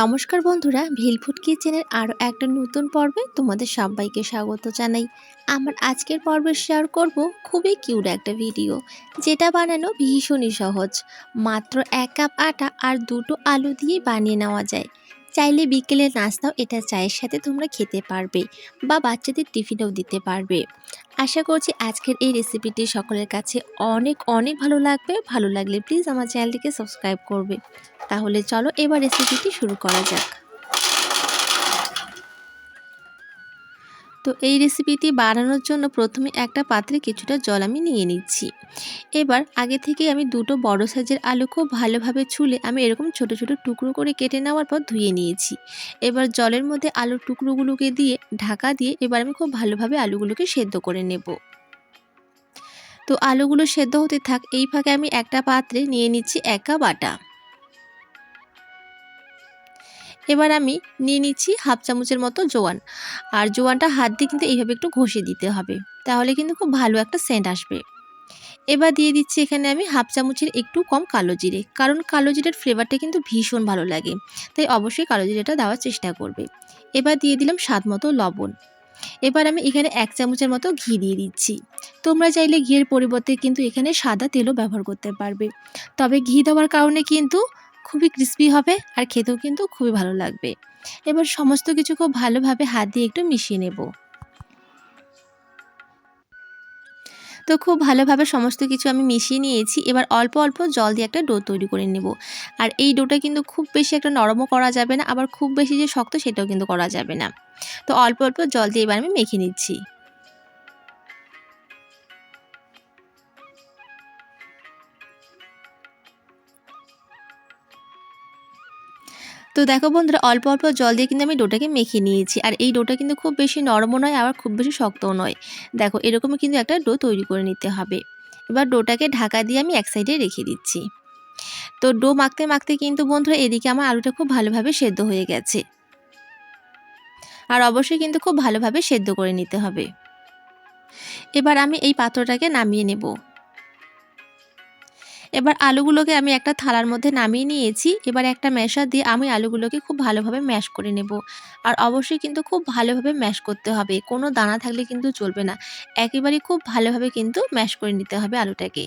নমস্কার বন্ধুরা ভিলফুট কিচেনের আরও একটা নতুন পর্বে তোমাদের সবাইকে স্বাগত জানাই। আমার আজকের পর্বে শেয়ার করব খুবই কিউট একটা ভিডিও, যেটা বানানো ভীষণই সহজ। মাত্র এক কাপ আটা আর দুটো আলু দিয়ে বানিয়ে নেওয়া যায়। চাইলে বিকেলের নাস্তাও এটা চায়ের সাথে তোমরা খেতে পারবে বা বাচ্চাদের টিফিনেও দিতে পারবে। আশা করছি আজকের এই রেসিপিটি সকলের কাছে অনেক অনেক ভালো লাগবে। ভালো লাগলে প্লিজ আমার চ্যানেলটিকে সাবস্ক্রাইব করবে। তাহলে চলো এবার রেসিপিটি শুরু করা যাক। তো এই রেসিপিটি বানানোর জন্য প্রথমে একটা পাত্রে কিছুটা জল আমি নিয়ে নিচ্ছি। এবার আগে থেকে আমি দুটো বড় সাইজের আলু খুব ভালোভাবে ছুলে আমি এরকম ছোট ছোট টুকরো করে কেটে নেওয়ার পর ধুয়ে নিয়েছি। এবার জলের মধ্যে আলুর টুকরোগুলোকে দিয়ে ঢাকা দিয়ে এবার আমি খুব ভালোভাবে আলুগুলোকে সেদ্ধ করে নেব। তো আলুগুলো সেদ্ধ হতে থাক, এই ফাঁকে আমি একটা পাত্রে নিয়ে নিচ্ছি একা বাটা এবার আমি নিয়ে নিচ্ছি হাফ চামচের মতো জোয়ান। আর জোয়ানটা হাত দিয়ে কিন্তু এইভাবে একটু ঘষে দিতে হবে। তাহলে কিন্তু খুব ভালো একটা সেন্ট আসবে। এবার দিয়ে দিচ্ছি এখানে আমি হাফ চামচের একটু কম কালো জিরে। কারণ কালো জিরের ফ্লেভারটা কিন্তু ভীষণ ভালো লাগে। তাই অবশ্যই কালো জিরেটা দেওয়ার চেষ্টা করবে। এবার দিয়ে দিলাম স্বাদ মতো লবণ। এবার আমি এখানে এক চামচের মতো ঘি দিয়ে দিচ্ছি। তোমরা চাইলে ঘিয়ের পরিবর্তে কিন্তু এখানে সাদা তেলও ব্যবহার করতে পারবে। তবে ঘি দেওয়ার কারণে কিন্তু খুবই ক্রিস্পি হবে আর খেতেও কিন্তু খুবই ভালো লাগবে। এবার সমস্ত কিছু খুব ভালোভাবে হাত দিয়ে একটু মিশিয়ে নেব। তো খুব ভালোভাবে সমস্ত কিছু আমি মিশিয়ে নিয়েছি, এবার অল্প অল্প জল দিয়ে একটা ডো তৈরি করে নেব। আর এই ডোটা কিন্তু খুব বেশি একটা নরমও করা যাবে না, আবার খুব বেশি যে শক্ত সেটাও কিন্তু করা যাবে না। তো অল্প অল্প জল দিয়ে এবার আমি মেখে নিচ্ছি। তো দেখো বন্ধুরা, অল্প অল্প জল দিয়ে কিন্তু আমি ডোটাকে মেখে নিয়েছি। আর এই ডোটা কিন্তু খুব বেশি নরমও নয়, আবার খুব বেশি শক্তও নয়। দেখো, এরকমই কিন্তু একটা ডো তৈরি করে নিতে হবে। এবার ডোটাকে ঢাকা দিয়ে আমি এক সাইডে রেখে দিচ্ছি। তো ডো মাখতে মাখতে কিন্তু বন্ধুরা, এদিকে আমার আলুটা খুব ভালোভাবে সেদ্ধ হয়ে গেছে। আর অবশ্যই কিন্তু খুব ভালোভাবে সেদ্ধ করে নিতে হবে। এবার আমি এই পাত্রটাকে নামিয়ে নেব। এবার আলুগুলোকে আমি একটা থালার মধ্যে নামিয়ে নিয়েছি। এবার একটা ম্যাশার দিয়ে আমি আলুগুলোকে খুব ভালোভাবে ম্যাশ করে নেব। আর অবশ্যই কিন্তু খুব ভালোভাবে ম্যাশ করতে হবে। কোনো দানা থাকলে কিন্তু চলবে না। একেবারেই খুব ভালোভাবে কিন্তু ম্যাশ করে নিতে হবে আলুটাকে।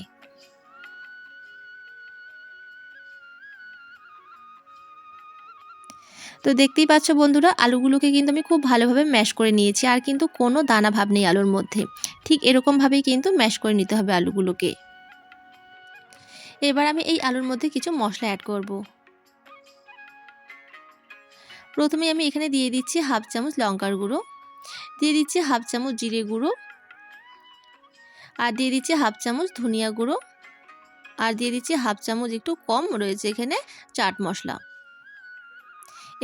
তো দেখতেই পাচ্ছ বন্ধুরা, আলুগুলোকে কিন্তু আমি খুব ভালোভাবে ম্যাশ করে নিয়েছি। আর কিন্তু কোনো দানা ভাব নেই আলুর মধ্যে। ঠিক এরকমভাবেই কিন্তু ম্যাশ করে নিতে হবে আলুগুলোকে। এবার আমি এই আলুর মধ্যে কিছু মশলা অ্যাড করব। প্রথমে আমি এখানে দিয়ে দিচ্ছি হাফ চামচ লঙ্কার গুঁড়ো, দিয়ে দিচ্ছি হাফ চামচ জিরে গুঁড়ো, আর দিয়ে দিচ্ছি হাফ চামচ ধনিয়া গুঁড়ো, আর দিয়ে দিচ্ছি হাফ চামচ একটু কম রয়েছে এখানে চাট মশলা।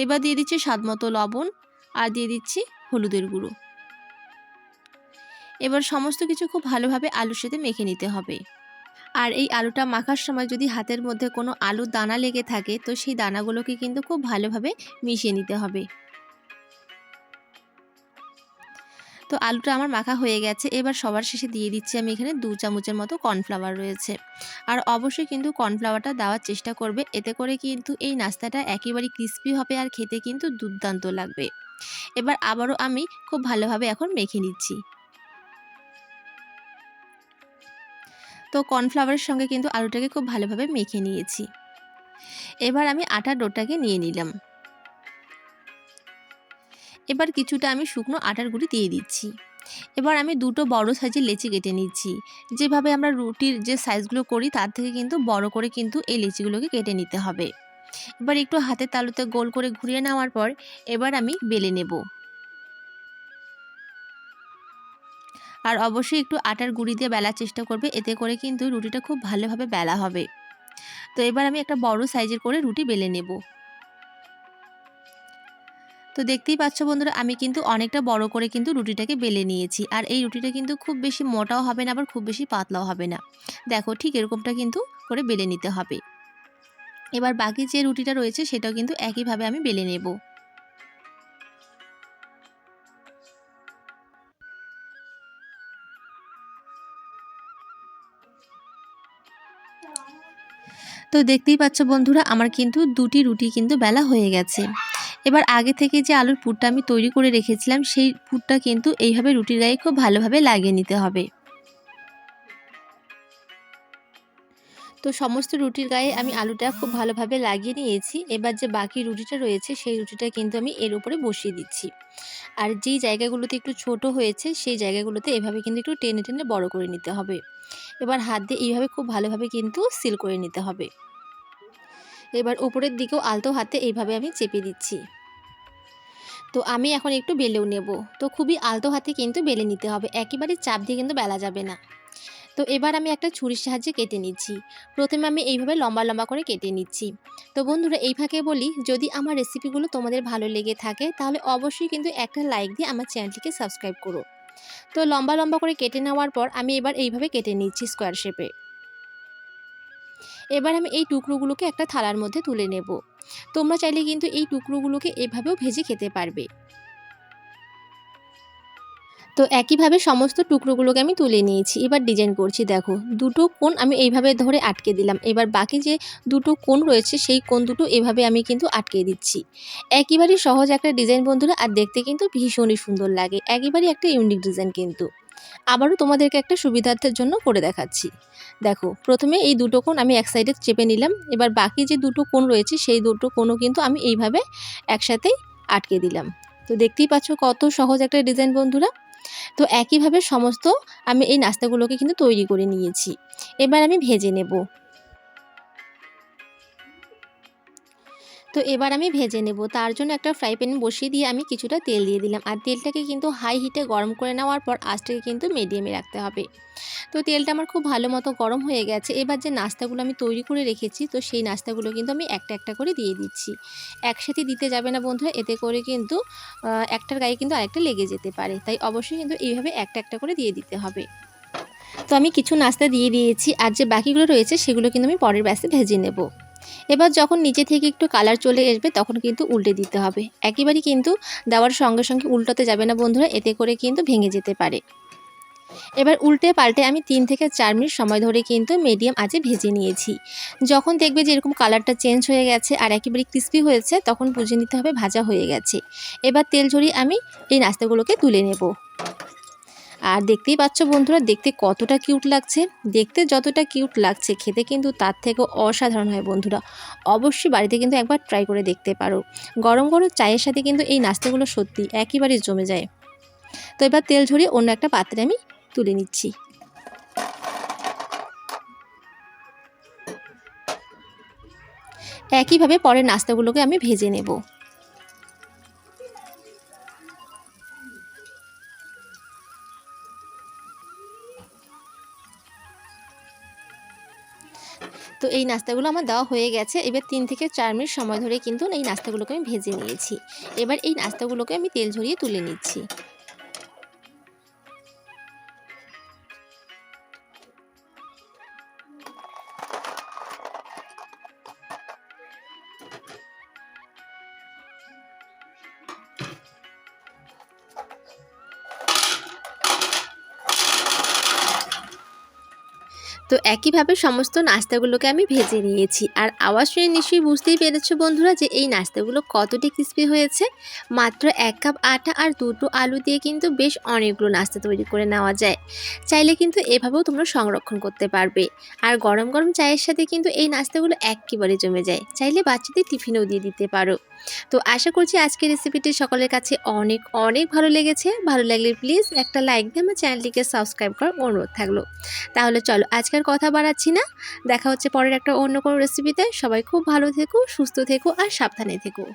এবার দিয়ে দিচ্ছি স্বাদ মতো লবণ, আর দিয়ে দিচ্ছি হলুদের গুঁড়ো। এবার সমস্ত কিছু খুব ভালোভাবে আলুর সাথে মেখে নিতে হবে। আর এই আলুটা মাখার সময় যদি হাতের মধ্যে কোনো আলুর দানা লেগে থাকে, তো সেই দানাগুলোকে কিন্তু খুব ভালোভাবে মিশিয়ে নিতে হবে। তো আলুটা আমার মাখা হয়ে গেছে। এবার সবার শেষে দিয়ে দিচ্ছি আমি এখানে দু চামচের মতো কর্নফ্লাওয়ার রয়েছে। আর অবশ্যই কিন্তু কর্নফ্লাওয়ারটা দেওয়ার চেষ্টা করবে। এতে করে কিন্তু এই নাস্তাটা একেবারে ক্রিস্পি হবে আর খেতে কিন্তু দুর্দান্ত লাগবে। এবার আবারও আমি খুব ভালোভাবে এখন মেখে নিচ্ছি। তো কর্নফ্লাওয়ারের সঙ্গে কিন্তু আলুটাকে খুব ভালোভাবে মেখে নিয়েছি। এবার আমি আটার ডোটাকে নিয়ে নিলাম। এবার কিছুটা আমি শুকনো আটার গুঁড়ি দিয়ে দিচ্ছি। এবার আমি দুটো বড় সাইজের লেচি কেটে নিচ্ছি। যেভাবে আমরা রুটির যে সাইজগুলো করি, তার থেকে কিন্তু বড় করে কিন্তু এই লেচিগুলোকে কেটে নিতে হবে। এবার একটু হাতের তালুতে গোল করে ঘুরিয়ে নেওয়ার পর, এবার আমি বেলে নেব। আর অবশ্যই একটু আটার গুঁড়ি দিয়ে বেলার চেষ্টা করবে, এতে করে কিন্তু রুটিটা খুব ভালোভাবে বেলা হবে। তো এবার আমি একটা বড় সাইজের করে রুটি বেলে নেব। তো দেখতেই পাচ্ছ বন্ধুরা, আমি কিন্তু অনেকটা বড় করে কিন্তু রুটিটাকে বেলে নিয়েছি। আর এই রুটিটা কিন্তু খুব বেশি মোটাও হবে না, আবার খুব বেশি পাতলাও হবে না। দেখো, ঠিক এরকমটা কিন্তু করে বেলে নিতে হবে। এবার বাকি যে রুটিটা রয়েছে, সেটাও কিন্তু একইভাবে আমি বেলে নেব। তো দেখতেই পাচ্ছ বন্ধুরা, আমার কিন্তু দুটি রুটি কিন্তু বেলা হয়ে গেছে। এবার আগে থেকে যে আলুর পুরটা আমি তৈরি করে রেখেছিলাম, সেই পুরটা কিন্তু এইভাবে রুটির গায়ে খুব ভালোভাবে লাগিয়ে নিতে হবে। তো সমস্ত রুটির গায়ে আমি আলুটা খুব ভালোভাবে লাগিয়ে নিয়েছি। এবার যে বাকি রুটিটা রয়েছে, সেই রুটিটা কিন্তু আমি এর উপরে বসিয়ে দিচ্ছি। আর যেই জায়গাগুলোতে একটু ছোট হয়েছে, সেই জায়গাগুলোতে এভাবে কিন্তু একটু টেনে টেনে বড় করে নিতে হবে। এবার হাত দিয়ে এইভাবে খুব ভালোভাবে কিন্তু সিল করে নিতে হবে। এবার উপরের দিকেও আলতো হাতে এইভাবে আমি চেপে দিচ্ছি। তো আমি এখন একটু বেলেও নেব। তো খুবই আলতো হাতে কিন্তু বেলে নিতে হবে। একেবারে চাপ দিয়ে কিন্তু বেলা যাবে না। তো এবার আমি একটা ছুরির সাহায্যে কেটে নিচ্ছি। প্রথমে আমি এইভাবে লম্বা লম্বা করে কেটে নিচ্ছি। তো বন্ধুরা, এই ফাঁকে বলি, যদি আমার রেসিপিগুলো তোমাদের ভালো লেগে থাকে, তাহলে অবশ্যই কিন্তু একটা লাইক দিয়ে আমার চ্যানেলটিকে সাবস্ক্রাইব করো। তো লম্বা লম্বা করে কেটে নেওয়ার পর আমি এবার এইভাবে কেটে নিচ্ছি স্কোয়ার শেপে। এবার আমি এই টুকরোগুলোকে একটা থালার মধ্যে তুলে নেব। তোমরা চাইলে কিন্তু এই টুকরোগুলোকে এভাবেও ভেজে খেতে পারবে। তো একইভাবে সমস্ত টুকরোগুলোকে আমি তুলে নিয়েছি। এবার ডিজাইন করছি, দেখো। দুটো কোণ আমি এইভাবে ধরে আটকে দিলাম। এবার বাকি যে দুটো কোণ রয়েছে, সেই কোণ দুটো এভাবে আমি কিন্তু আটকে দিচ্ছি। একেবারেই সহজ একটা ডিজাইন বন্ধুরা, আর দেখতে কিন্তু ভীষণই সুন্দর লাগে। একেবারেই একটা ইউনিক ডিজাইন কিন্তু। আবারও তোমাদেরকে একটা সুবিধার্থের জন্য করে দেখাচ্ছি। দেখো, প্রথমে এই দুটো কোণ আমি এক সাইডে চেপে নিলাম। এবার বাকি যে দুটো কোণ রয়েছে, সেই দুটো কোণও কিন্তু আমি এইভাবে একসাথেই আটকে দিলাম। তো দেখতেই পাচ্ছ কত সহজ একটা ডিজাইন বন্ধুরা। তো একইভাবে সমস্ত আমি এই নাস্তাগুলোকে কিন্তু তৈরি করে নিয়েছি। এবার আমি ভেজে নেব। তো এবার আমি ভেজে নেব। তার জন্য একটা ফ্রাই প্যান বসিয়ে দিয়ে আমি কিছুটা তেল দিয়ে দিলাম। আর তেলটাকে কিন্তু হাই হিটে গরম করে নেওয়ার পর আঁচটাকে কিন্তু মিডিয়ামে রাখতে হবে। তো তেলটা আমার খুব ভালো মতো গরম হয়ে গেছে। এবার যে নাস্তাগুলো আমি তৈরি করে রেখেছি, তো সেই নাস্তাগুলো কিন্তু আমি একটা একটা করে দিয়ে দিচ্ছি। একসাথে দিতে যাবে না বন্ধুরা, এতে করে কিন্তু একটার গায়ে কিন্তু আরেকটা লেগে যেতে পারে। তাই অবশ্যই কিন্তু এইভাবে একটা একটা করে দিয়ে দিতে হবে। তো আমি কিছু নাস্তা দিয়ে দিয়েছি। আর যে বাকিগুলো রয়েছে, সেগুলো কিন্তু আমি পরের ব্যাসে ভেজে নেব। এবার যখন নিচে থেকে একটু কালার চলে আসবে, তখন কিন্তু উল্টে দিতে হবে। একেবারেই কিন্তু দেওয়ার সঙ্গে সঙ্গে উল্টোতে যাবে না বন্ধুরা, এতে করে কিন্তু ভেঙে যেতে পারে। এবার উল্টে পাল্টে আমি তিন থেকে চার মিনিট সময় ধরে কিন্তু মিডিয়াম আঁচে ভেজে নিয়েছি। যখন দেখবে যে এরকম কালারটা চেঞ্জ হয়ে গেছে আর একেবারে ক্রিস্পি হয়েছে, তখন বুঝে নিতে হবে ভাজা হয়ে গেছে। এবার তেল ঝরিয়ে আমি এই নাস্তাগুলোকে তুলে নেব। আর দেখতেই পাচ্ছ বন্ধুরা, দেখতে কতটা কিউট লাগছে। দেখতে যতটা কিউট লাগছে, খেতে কিন্তু তার থেকেও অসাধারণ হয় বন্ধুরা। অবশ্যই বাড়িতে কিন্তু একবার ট্রাই করে দেখতে পারো। গরম গরম চায়ের সাথে কিন্তু এই নাস্তাগুলো সত্যি একেবারেই জমে যায়। তো এবার তেল ঝরিয়ে অন্য একটা পাত্রে আমি তুলে নিচ্ছি। একইভাবে পরের নাস্তাগুলোকে আমি ভেজে নেব। তো এই নাস্তাগুলো আমার দেওয়া হয়ে গেছে। এবার তিন থেকে চার মিনিট সময় ধরে কিন্তু এই নাস্তাগুলোকে আমি ভেজে নিয়েছি। এবার এই নাস্তাগুলোকে আমি তেল ঝরিয়ে তুলে নিচ্ছি। তো একইভাবে সমস্ত নাস্তাগুলোকে আমি ভেজে নিয়েছি। আর আওয়াজ শুনে নিশ্চয়ই বুঝতেই পেরেছ বন্ধুরা যে এই নাস্তাগুলো কতটি ক্রিস্পি হয়েছে। মাত্র এক কাপ আটা আর দুটো আলু দিয়ে কিন্তু বেশ অনেকগুলো নাস্তা তৈরি করে নেওয়া যায়। চাইলে কিন্তু এভাবেও তোমরা সংরক্ষণ করতে পারবে। আর গরম গরম চায়ের সাথে কিন্তু এই নাস্তাগুলো একেবারে জমে যায়। চাইলে বাচ্চাদের টিফিনেও দিয়ে দিতে পারো। তো আশা করছি আজকের রেসিপিটি সকলের কাছে অনেক অনেক ভালো লেগেছে। ভালো লাগলে প্লিজ একটা লাইক দিয়ে আমার চ্যানেলটিকে সাবস্ক্রাইব করার অনুরোধ থাকল। তাহলে চলো আজকের কথা বাড়াচ্ছি না। দেখা হচ্ছে পরের একটা অন্য কোনো রেসিপিতে সবাই খুব ভালো থেকো, সুস্থ থেকো আর সাবধানে থেকো।